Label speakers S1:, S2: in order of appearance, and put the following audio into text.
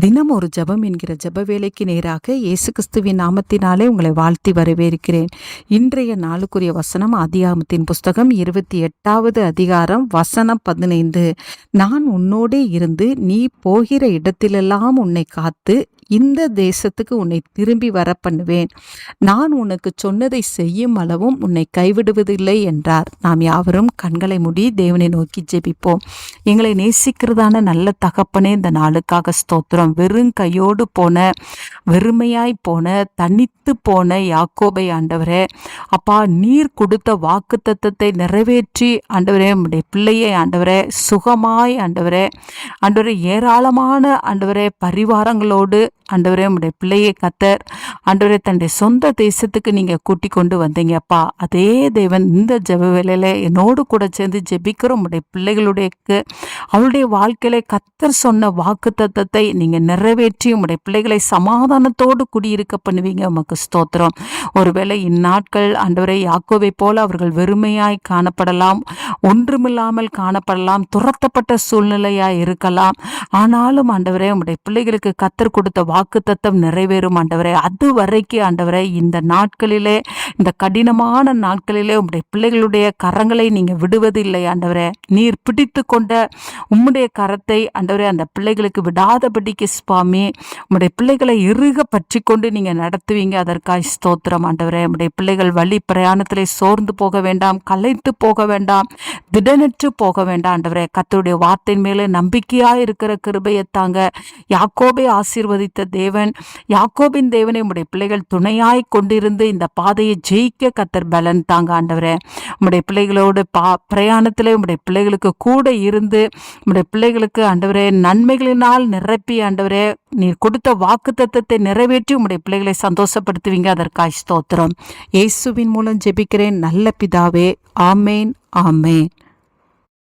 S1: தினம் ஒரு ஜெபம் என்கிற ஜெப வேலைக்கு நேராக இயேசு கிறிஸ்துவின் நாமத்தினாலே உங்களை வாழ்த்தி வரவேற்கிறேன். இன்றைய நாளுக்குரிய வசனம் அதிகாமத்தின் புஸ்தகம் இருபத்தி எட்டாவது அதிகாரம் வசனம் பதினைந்து. நான் உன்னோடே இருந்து நீ போகிற இடத்திலெல்லாம் உன்னை காத்து இந்த தேசத்துக்கு உன்னை திரும்பி வர பண்ணுவேன். நான் உனக்கு சொன்னதை செய்யும் அளவும் உன்னை கைவிடுவதில்லை என்றார். நாம் யாவரும் கண்களை மூடி தேவனை நோக்கி ஜெபிப்போம். எங்களை நேசிக்கிறதான நல்ல தகப்பனே இந்த நாளுக்காக ஸ்தோத்திரம். வெறும் கையோடு போன வெறுமையாய் போன தனித்து போன யாக்கோபை ஆண்டவரே அப்பா நீர் கொடுத்த வாக்கு தத்தத்தை நிறைவேற்றி ஆண்டவரே உடைய பிள்ளையை ஆண்டவரே சுகமாய் ஆண்டவரே ஆண்டவரே ஏராளமான ஆண்டவரே பரிவாரங்களோடு ஆண்டவரே உடைய பிள்ளையை கத்தர். ஆண்டவரே தன்னுடைய சொந்த தேசத்துக்கு நீங்கள் கூட்டி கொண்டு வந்தீங்கப்பா அதே தேவன் இந்த ஜப வேலையில் என்னோடு கூட சேர்ந்து ஜெபிக்கிற உடைய பிள்ளைகளுடைய அவளுடைய வாழ்க்கையில கத்தர் சொன்ன வாக்கு தத்தத்தை நீங்கள் நிறைவேற்றி உடைய பிள்ளைகளை சமாதானத்தோடு குடியிருக்க பண்ணுவீங்க. உமக்கு ஸ்தோத்திரம். ஒருவேளை இந்நாட்கள் ஆண்டவரை யாக்கோவை போல அவர்கள் வெறுமையாய் காணப்படலாம் ஒன்றுமில்லாமல் காணப்படலாம் துரத்தப்பட்ட சூழ்நிலையாய் இருக்கலாம். ஆனாலும் ஆண்டவரே உடைய பிள்ளைகளுக்கு கத்தர் கொடுத்த வாக்கு தத்தம் நிறைவேறும் ஆண்டவரே. அது வரைக்கும் ஆண்டவரே இந்த நாட்களிலே இந்த கடினமான நாட்களிலே உம்முடைய பிள்ளைகளுடைய கரங்களை நீங்கள் விடுவதில்லை ஆண்டவரே. நீர் பிடித்து கொண்ட உம்முடைய கரத்தை ஆண்டவரே அந்த பிள்ளைகளுக்கு விடாதபடிக்கு சுவாமி உம்முடைய பிள்ளைகளை இறுக பற்றி கொண்டு நீங்கள் நடத்துவீங்க. அதற்காக ஸ்தோத்திரம் ஆண்டவரே. உம்முடைய பிள்ளைகள் வழி பிரயாணத்திலே சோர்ந்து போக வேண்டாம் கலைத்து போக வேண்டாம் திடனற்று போக வேண்டாம் ஆண்டவரே. கத்தருடைய வார்த்தையின் மேலே நம்பிக்கையாக இருக்கிற கிருபையை தாங்க யாக்கோபை ஆசீர்வதித்த தேவன் யாக்கோபின் தேவனை உம்முடைய பிள்ளைகள் துணையாய் கொண்டிருந்து இந்த பாதையை ஜெயிக்க கத்தர் பலன் தாங்க ஆண்டவரே. உம்முடைய பிள்ளைகளோடு பா பிரயாணத்தில் உம்முடைய பிள்ளைகளுக்கு கூட இருந்து உம்முடைய பிள்ளைகளுக்கு ஆண்டவரே நன்மைகளினால் நிரப்பி ஆண்டவரே நீர் கொடுத்த வாக்கு தத்தத்தை நிறைவேற்றி உம்முடைய பிள்ளைகளை சந்தோஷப்படுத்துவீங்க. அதற்காக ஸ்தோத்திரம். இயேசுவின் மூலம் ஜெபிக்கிறேன். நல்ல பிதாவே ஆமேன் ஆமேன்.